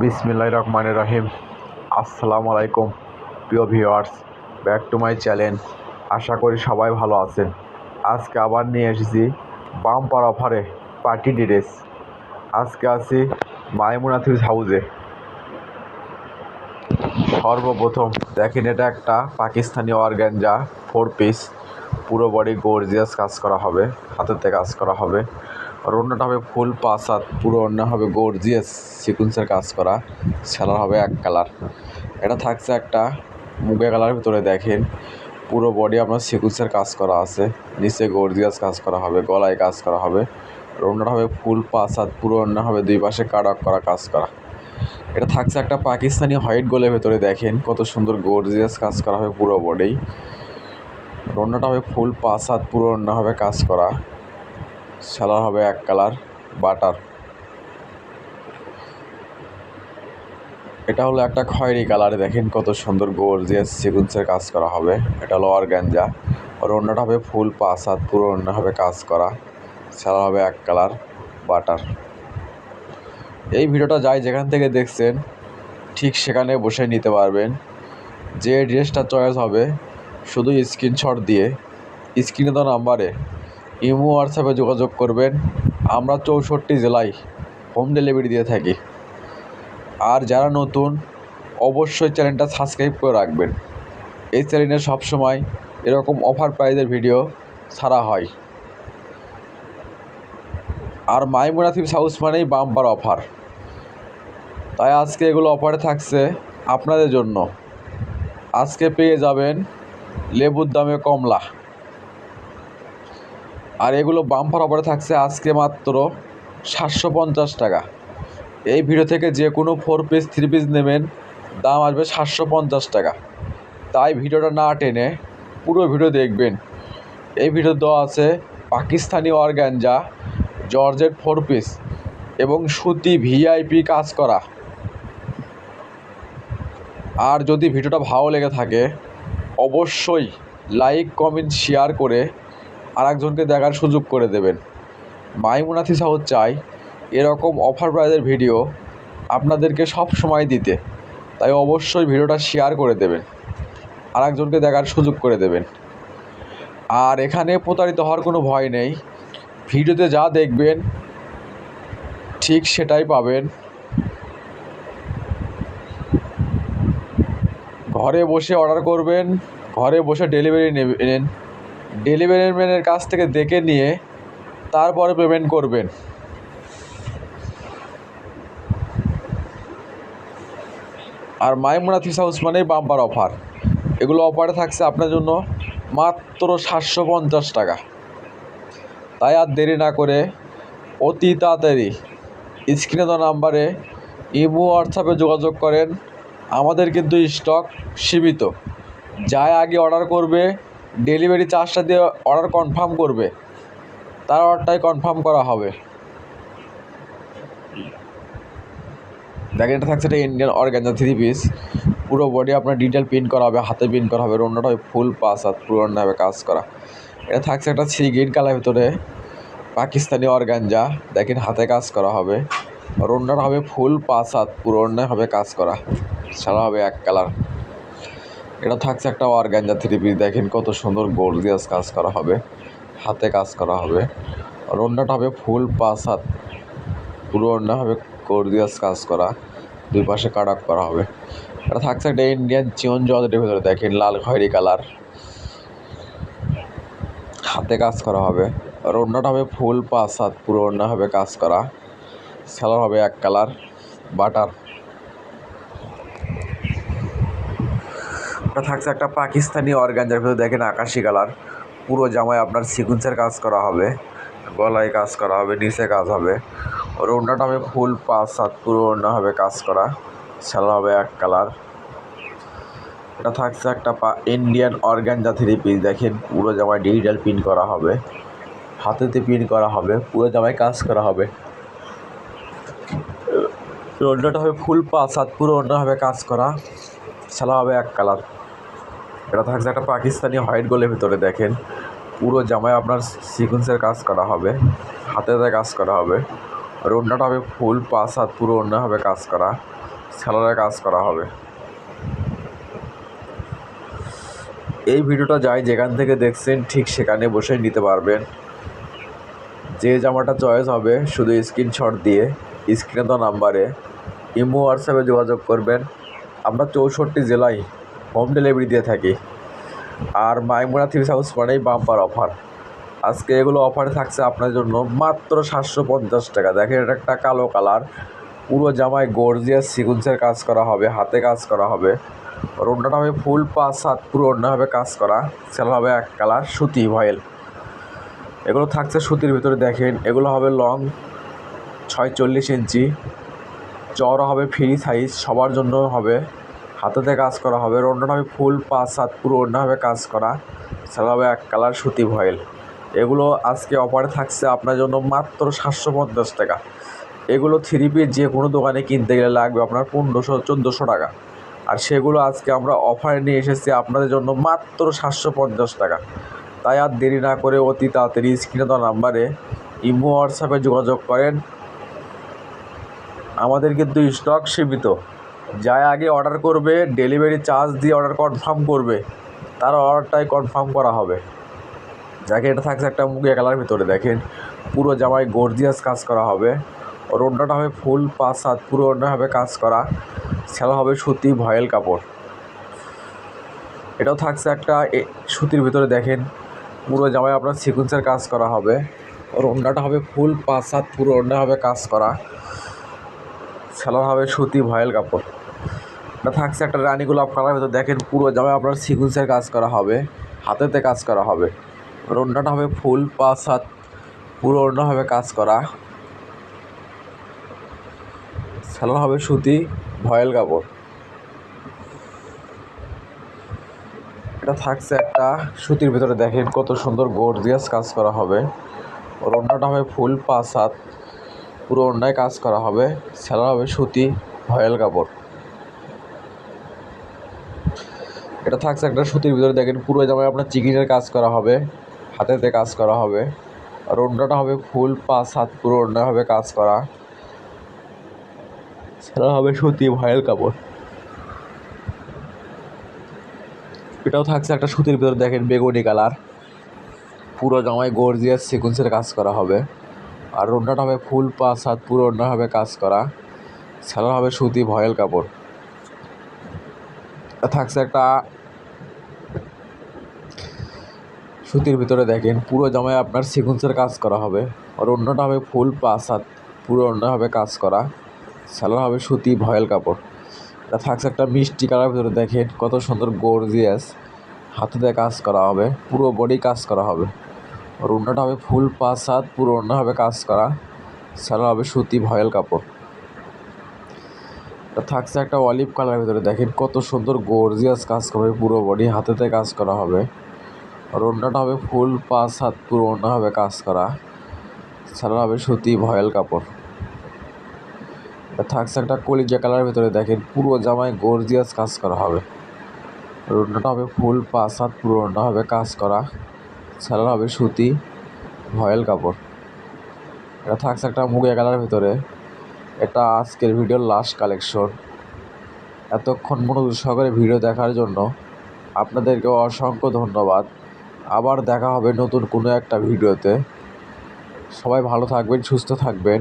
বিসমিল্লাহ রহমান রহিম। আসসালামু আলাইকুম প্রিয় viewers, back to my channel. আশা করি সবাই ভালো আছেন। আজকে আবার নিয়ে এসেছি বাম্পার অফারে পার্টি ড্রেস আজকে আছি মাইমুনা থিউস হাউসে। সর্বপ্রথম দেখেন, এটা একটা পাকিস্তানি অর্গ্যানজা ফোর পিস পুরো বডি গর্জিয়াস কাজ করা হবে হাতেতে কাজ করা হবে। আর অন্যটা হবে ফুল পাঁচ হাত পুরো অন্য হবে গর্জিয়াস সিকুয়েন্সের কাজ করা সেলার হবে এক কালার। এটা থাকছে একটা মুগে কালারের ভিতরে দেখেন, পুরো বডি আপনার সিকুয়েন্সের কাজ করা আছে, নিচে গর্জিয়াস কাজ করা হবে, গলায় কাজ করা হবে, আর অন্যটা হবে ফুল পাঁচ হাত পুরো অন্য হবে দুই পাশে কাডক করা কাজ করা। এটা থাকছে একটা পাকিস্তানি হোয়াইট গোলের ভেতরে দেখেন, কত সুন্দর গর্জিয়াস কাজ করা হবে পুরো বডি অন্যটা হবে ফুল পাঁচ হাত পুরো অন্য হবে কাজ করা। সালার হবে এক কালার, বাটার। এটা হলো একটা খয়েরি কালার, দেখেন কত সুন্দর গোল গর্জিয়াস সিকুয়েন্সের কাজ করা হবে। এটা হলো অর্গ্যাঞ্জা আর অন্যটা হবে ফুল পাঁচ হাত, পুরো অন্য হবে কাজ করা। সালার হবে এক কালার, বাটার। এই ভিডিওটা যাই যেখান থেকে দেখছেন, ঠিক সেখানে বসে নিতে পারবেন। যে ড্রেসটা চয়েস হবে, শুধু স্ক্রিনশট দিয়ে স্ক্রিনে দেওয়া নাম্বারে ইমো হোয়াটসঅ্যাপে যোগাযোগ করবেন। আমরা চৌষট্টি জেলায় হোম ডেলিভারি দিয়ে থাকি। আর যারা নতুন, অবশ্যই চ্যানেলটা সাবস্ক্রাইব করে রাখবেন। এই চ্যানেলে সবসময় এরকম অফার প্রাইজের ভিডিও ছাড়া হয়। আর মাইমুনা থিপস হাউস মানেই বাম্পার অফার তাই আজকে এগুলো অফারে থাকছে আপনাদের জন্য। আজকে পেয়ে যাবেন লেবুর দামে কমলা। আর এগুলো বাম্পার অফারে থাকছে আজকে মাত্র সাতশো পঞ্চাশ টাকা। এই ভিডিও থেকে যে কোনো ফোর পিস থ্রি পিস নেবেন, দাম আসবে সাতশো পঞ্চাশ টাকা। তাই ভিডিওটা না টেনে পুরো ভিডিও দেখবেন। এই ভিডিও দেওয়া আছে Pakistani organza georgette four piece এবং সুতি ভিআইপি কাজ করা। আর যদি ভিডিওটা ভালো লেগে থাকে, অবশ্যই লাইক কমেন্ট শেয়ার করে আরেকজনকে দেখার সুযোগ করে দেবেন। মাইমুনাথি সাহু চাই, এরকম অফার প্রাইজের ভিডিও আপনাদেরকে সব সময় দিতে। তাই অবশ্যই ভিডিওটা শেয়ার করে দেবেন। আরেকজনকে দেখার সুযোগ করে দেবেন। আর এখানে প্রতারিত হওয়ার কোনো ভয় নেই। ভিডিওতে যা দেখবেন, ঠিক সেটাই পাবেন। ঘরে বসে অর্ডার করবেন, ঘরে বসে ডেলিভারি নেবেন ডেলিভারি ম্যানের কাছ থেকে দেখে নিয়ে তারপরে পেমেন্ট করবেন। আর মাইমুনা ফিস হাউস মানেই বাম্পার অফার। এগুলো অফারে থাকছে আপনার জন্য মাত্র সাতশো পঞ্চাশ টাকা। তাই আর দেরি না করে অতি তাড়াতাড়ি স্ক্রিনে দেওয়া নাম্বারে ইমো, হোয়াটসঅ্যাপে যোগাযোগ করেন। আমাদের কিন্তু স্টক সীমিত। যাই আগে অর্ডার করবে ডেলিভারি চার্জটা দিয়ে অর্ডার কনফার্ম করবে। তার অর্ডারটাই কনফার্ম করা হবে। দেখেন, এটা থাকছে এটা ইন্ডিয়ান অর্গ্যাঞ্জা থ্রি পিস পুরো বডি আপনার ডিটেল প্রিন্ট করা হবে, হাতে প্রিন্ট করা হবে অন্যটা ফুল পাস হাত পুরো হবে কাজ করা। এটা থাকছে একটা থ্রি গ্রিন কালার ভিতরে, পাকিস্তানি অর্গ্যাঞ্জা দেখেন, হাতে কাজ করা হবে। আর হবে ফুল পাঁচ হাত পুরো হবে কাজ করা। ছাড়া হবে এক কালার। এটা থাকছে একটা অর্গ্যাঞ্জা থ্রি পিস। দেখেন কত সুন্দর গর্জিয়াস কাজ করা হবে। হাতে কাজ করা হবে। আর অন্যটা হবে ফুল পাঁচ হাত। পুরো অন্য হবে গর্জিয়াস কাজ করা। দুই পাশে কাটাক করা হবে। এটা থাকছে একটা ইন্ডিয়ান চিয়ন জলের ভেতরে। দেখেন লাল খয়েরি কালার। হাতে কাজ করা হবে। আর অন্যটা হবে ফুল পাঁচ হাত। পুরো অন্য হবে কাজ করা। সালোয়ার হবে এক কালার। বাটার এটা থাকছে একটা পাকিস্তানি অর্গানজার ভিতরে দেখেন আকাশি কালার পুরো জামায় আপনার সিকুয়েন্সের কাজ করা হবে, গলায় কাজ করা হবে, নিচে কাজ হবে। ওর ওড়নাটা হবে ফুল পাঁচ সাত পুরো ওড়না হবে কাজ করা। সালোয়ার হবে এক কালার এটা থাকছে একটা পা ইন্ডিয়ান অর্গানজা থ্রি পিস দেখেন পুরো জামায় ডিজিটাল প্রিন্ট করা হবে। হাতেতে প্রিন্ট করা হবে, পুরো জামায় কাজ করা হবে। ওড়নাটা হবে ফুল পাঁচ সাত পুরো ওড়না হবে কাজ করা। সালা হবে এক কালার এটা থাকছে একটা পাকিস্তানি হোয়াইট গোলের ভিতরে দেখেন। পুরো জামায় আপনার সিকুয়েন্সের কাজ করা হবে হাতেতে কাজ করা হবে। আর ওড়নাটা হবে ফুল পাঁচ হাত পুরো হবে কাজ করা সেলারে কাজ করা হবে। এই ভিডিওটা যাই যেখান থেকে দেখছেন, ঠিক সেখানে বসে নিতে পারবেন। যে জামাটা চয়েস হবে, শুধু স্ক্রিনশট দিয়ে স্ক্রিনে তো নাম্বারে ইমো হোয়াটসঅ্যাপে যোগাযোগ করবেন। আমরা চৌষট্টি জেলায় হোম ডেলিভারি দিয়ে থাকি। আর মাইমুনা থ্রি হাউস মানেই বাম্পার অফার আজকে এগুলো অফারে থাকছে আপনার জন্য মাত্র সাতশো পঞ্চাশ টাকা। দেখেন এটা একটা কালো কালার পুরো জামায় গর্জিয়াস সিকুন্সের কাজ করা হবে, হাতে কাজ করা হবে। ওড়নাটা হবে ফুল পাঁচ হাত পুরো হবে কাজ করা। সেল হবে এক কালার, সুতি ভয়েল। এগুলো থাকছে সুতির ভিতরে, দেখেন। এগুলো হবে লং ছয় চল্লিশ ইঞ্চি। চওড়া হবে ফ্রি সাইজ সবার জন্য হবে। হাতেতে কাজ করা হবে ওড়নাটা হবে ফুল, পাঁচ, সাত, পুরো অন্যভাবে কাজ করা। সেল হবে এক কালার সুতি ভয়েল। এগুলো আজকে অফারে থাকছে আপনার জন্য মাত্র সাতশো পঞ্চাশ টাকা। এগুলো থ্রি পিস যে কোনো দোকানে কিনতে গেলে লাগবে আপনার পনেরোশো, চোদ্দোশো টাকা। আর সেগুলো আজকে আমরা অফারে নিয়ে এসেছি আপনাদের জন্য মাত্র সাতশো পঞ্চাশ টাকা। তাই আর দেরি না করে অতি তাড়াতাড়ি স্ক্রিনে দেওয়া নাম্বারে ইমো, হোয়াটসঅ্যাপে যোগাযোগ করেন। আমাদের কিন্তু স্টক সীমিত। যাই আগে অর্ডার করবে ডেলিভারি চার্জ দিয়ে অর্ডার কনফার্ম করবে, তার অর্ডারটাই কনফার্ম করা হবে। যাকে এটা থাকছে একটা মুখে কালার ভিতরে, দেখেন, পুরো জামায় গর্জিয়াস কাজ করা হবে। ওর ওড়নাটা হবে ফুল পাঁচ সাত, পুরো ওড়না হবে কাজ করা। সেলা হবে সুতি ভয়েল কাপড়। এটাও থাকছে একটা সুতির ভিতরে, দেখেন, পুরো জামায় আপনার সিকুয়েন্সের কাজ করা হবে। ওর ওড়নাটা হবে ফুল পাঁচ সাত, পুরো ওড়না হবে কাজ করা। সেলা হবে সুতি ভয়েল কাপড়। এটা থাকছে একটা রানী গোলাপ কালার ভিতরে দেখেন পুরো জামায় আপনার সিকুয়েন্সের কাজ করা হবে, হাতেতে কাজ করা হবে। ওর ওড়নাটা হবে ফুল, পাঁচ হাত, পুরো ওড়না হবে কাজ করা। সালোয়ার হবে সুতি, ভয়েল কাপড়। এটা থাকছে একটা সুতির ভিতরে, দেখেন কত সুন্দর গর্জিয়াস কাজ করা হবে। ওর ওড়নাটা হবে ফুল, পাঁচ হাত, পুরো ওড়নায় কাজ করা হবে। সালোয়ার হবে সুতি, ভয়েল কাপড়। এটা থাকছে একটা সুতির ভিতরে, দেখেন পুরো জামায় আপনার চিকিনের কাজ করা হবে, হাতেতে কাজ করা হবে। আর ওড়নাটা হবে ফুল পাঁচ হাত পুরো ওড়না হবে কাজ করা। সেটা হবে সুতি ভয়েল কাপড়। এটাও থাকছে একটা সুতির ভিতরে, দেখেন বেগুনি কালার। পুরো জামায় গর্জিয়াস সিকুয়েন্সের কাজ করা হবে। আর ওড়নাটা হবে ফুল পাঁচ হাত পুরো ওড়না হবে কাজ করা। সেটা হবে সুতি ভয়েল কাপড়। থাকছে একটা সুতির ভিতরে দেখেন, পুরো জামায় আপনার সিকুয়েন্সের কাজ করা হবে। আর অন্যটা হবে ফুল হাত, পুরো অন্য হবে কাজ করা। সালোয়ার হবে সুতি, ভয়েল কাপড়। এটা থাকছে একটা মিষ্টি কালার ভিতরে দেখেন, কত সুন্দর গর্জিয়াস হাতে দিয়ে কাজ করা হবে, পুরো বডি কাজ করা হবে। আর অন্যটা হবে ফুল হাত, পুরো অন্য হবে কাজ করা। সালোয়ার হবে সুতি, ভয়েল কাপড়। থাকছে একটা অলিভ কালার ভিতরে। দেখেন কত সুন্দর গর্জিয়াস কাজ করবে পুরো বডি হাতেতে কাজ করা হবে। আর হবে ফুল পাঁচ হাত পুরো হবে কাজ করা। ছাড়া হবে সুতি ভয়েল কাপড়। থাকছে একটা কলিজা কালার ভিতরে, দেখেন পুরো জামায় গর্জিয়াস কাজ করা হবে। ওড়নাটা হবে ফুল পাঁচ হাত পুরো হবে কাজ করা। ছাড়া হবে সুতি ভয়েল কাপড়। এটা থাকছে একটা মুগিয়া কালার ভিতরে। এটা আজকের ভিডিওর লাস্ট কালেকশন এতক্ষণ মনোযোগ সহকারে ভিডিও দেখার জন্য আপনাদেরকে অসংখ্য ধন্যবাদ। আবার দেখা হবে নতুন কোনো একটা ভিডিওতে সবাই ভালো থাকবেন, সুস্থ থাকবেন।